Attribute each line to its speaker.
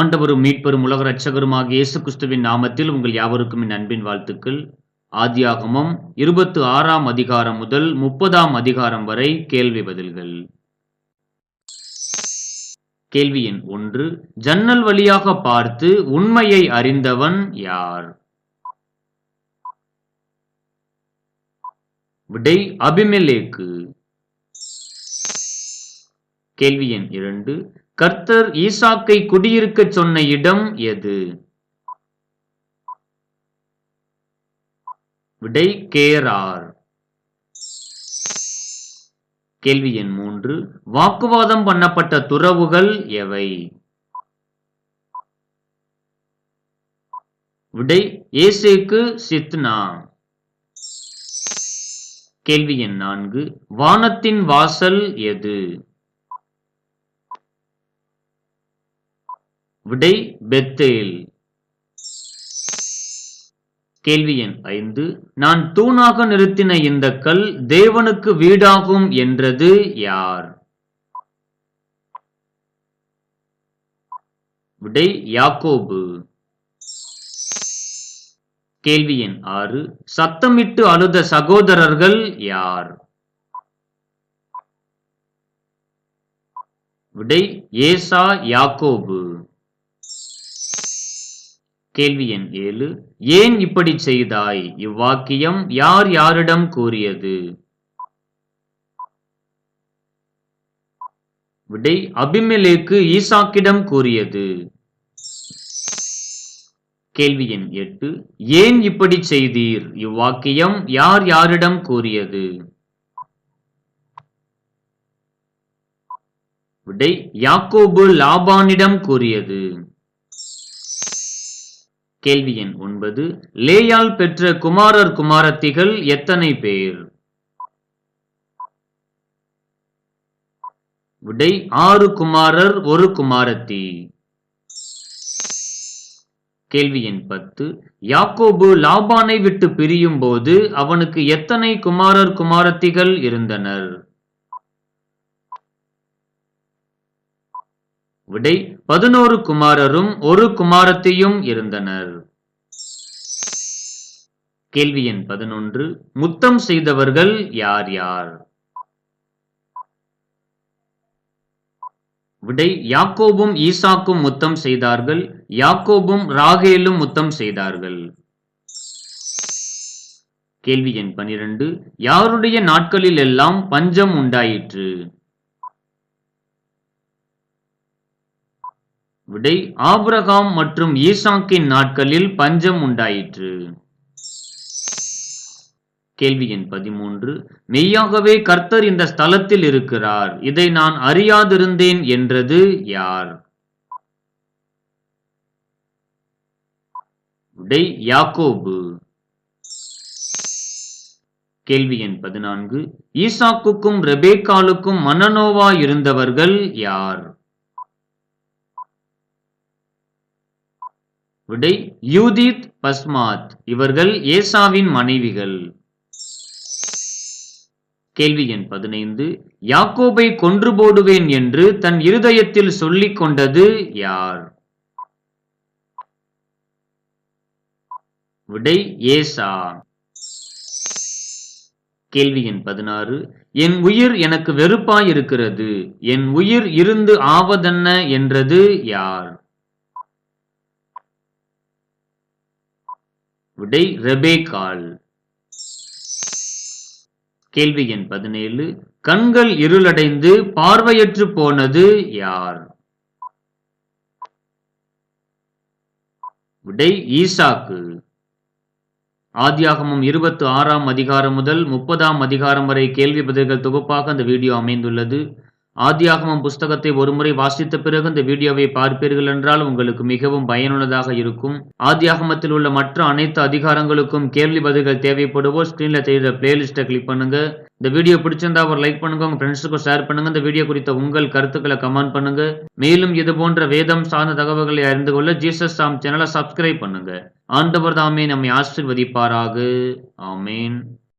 Speaker 1: ஆண்டவரும் மீட்பெரும் உலக ரட்சகருமாக இயேசு கிறிஸ்துவின் நாமத்தில் உங்கள் யாவருக்கும் என் அன்பின் வாழ்த்துக்கள். ஆதியாகமம் இருபத்து ஆறாம் அதிகாரம் முதல் முப்பதாம் அதிகாரம் வரை கேள்வி பதில்கள். கேள்வி எண் ஒன்று ஜன்னல் வழியாக பார்த்து உண்மையை அறிந்தவன் யார்? விடை அபிமெலேக்கு. கேள்வி எண் இரண்டு. கர்த்தர் ஈசாக்கை குடியிருக்கச் சொன்ன இடம் எது? விடை கேரார் கேள்வி எண் மூன்று. வாக்குவாதம் பண்ணப்பட்ட துறவுகள் எவை? விடை ஏசேக்கு சித்னா. கேள்வி எண் நான்கு. வானத்தின் வாசல் எது? விடை பெத்தேல். கேள்வி எண் ஐந்து. நான் தூணாக நிறுத்தின இந்த கல் தேவனுக்கு வீடாகும் என்றது யார்? விடை யாக்கோபு. கேள்வி எண் ஆறு. சத்தமிட்டு அழுத சகோதரர்கள் யார்? விடை ஏசா யாக்கோபு. கேள்வி எண் ஏழு. ஏன் இப்படி செய்தாய்? இவ்வாக்கியம் யார் யாரிடம் கூறியது? விடை அபிமலேக்கு ஈசாக்கிடம் கூறியது. கேள்வி எண் எட்டு. ஏன் இப்படி செய்தீர்? இவ்வாக்கியம் யார் யாரிடம் கூறியது? விடை யாக்கோபு லாபானிடம் கூறியது. கேள்வி எண் ஒன்பது லேயால் பெற்ற குமாரர் குமாரத்திகள் எத்தனை பேர்? விடை ஆறு குமாரர் ஒரு குமாரத்தி. கேள்வி எண் பத்து யாக்கோபு லாபானை விட்டு பிரியும் போது அவனுக்கு எத்தனை குமாரர் குமாரத்திகள் இருந்தனர்? விடை பதினோரு குமாரரும் ஒரு குமாரத்தையும் இருந்தனர். கேள்வி எண் பதினொன்று முத்தம் செய்தவர்கள் யார் யார்? விடை யாக்கோபும் ஈசாக்கும் முத்தம் செய்தார்கள் யாக்கோபும் ராகேலும் முத்தம் செய்தார்கள். கேள்வி எண் பனிரெண்டு யாருடைய நாட்களில் எல்லாம் பஞ்சம் உண்டாயிற்று? விடை ஆபிரகாம் மற்றும் ஈசாக்கின் நாட்களில் பஞ்சம் உண்டாயிற்று. கேள்வி எண் பதிமூன்று. மெய்யாகவே கர்த்தர் இந்த ஸ்தலத்தில் இருக்கிறார். இதை நான் அறியாதிருந்தேன் என்றது யார்? விடை யாக்கோபு. கேள்வி எண் பதினான்கு. ஈசாக்குக்கும் ரெபேக்காலுக்கும் மனநோவா இருந்தவர்கள் யார்? விடை யூதித் பஸ்மாத். இவர்கள் ஏசாவின் மனைவிகள். கேள்வி எண் பதினைந்து. யாக்கோபை கொன்று போடுவேன் என்று தன் இருதயத்தில் சொல்லிக் கொண்டது யார்? விடை ஏசா. கேள்வி எண் பதினாறு. என் உயிர் எனக்கு வெறுப்பாயிருக்கிறது. என் உயிர் இருந்து ஆவதென்ன என்றது யார்? விடை ரெபேகால். கேள்வி எண் பதினேழு. கண்கள் இருளடைந்து பார்வையற்று போனது யார்? விடை ஈசாக்கு. ஆதியாகமும் இருபத்தி ஆறாம் அதிகாரம் முதல் முப்பதாம் அதிகாரம் வரை கேள்வி பதில்கள் தொகுப்பாக அந்த வீடியோ அமைந்துள்ளது. ஆதியாகமம் புஸ்தகத்தை ஒருமுறை வாசித்த பிறகு இந்த வீடியோவை பார்ப்பீர்கள் என்றால் உங்களுக்கு மிகவும் பயனுள்ளதாக இருக்கும். ஆதியாகமத்தில் உள்ள மற்ற அனைத்து அதிகாரங்களுக்கும் கேள்வி பதில்கள் தேவைப்படுவோர் ஸ்கிரீன்ல தெரிகிற பிளேலிஸ்ட்டை கிளிக் பண்ணுங்க. இந்த வீடியோ பிடிச்சிருந்தா ஒரு லைக் பண்ணுங்க உங்க ஃப்ரெண்ட்ஸுக்கும் ஷேர் பண்ணுங்க. இந்த வீடியோ குறித்த உங்கள் கருத்துக்களை கமெண்ட் பண்ணுங்க. மேலும் இது போன்ற வேதம் சார்ந்த தகவல்களை அறிந்து கொள்ள ஜீசஸ் சாம் சேனலை சப்ஸ்கிரைப் பண்ணுங்க. ஆண்டவர் தாமே நம்மை ஆசிர்வதிப்பாராக. ஆமேன்.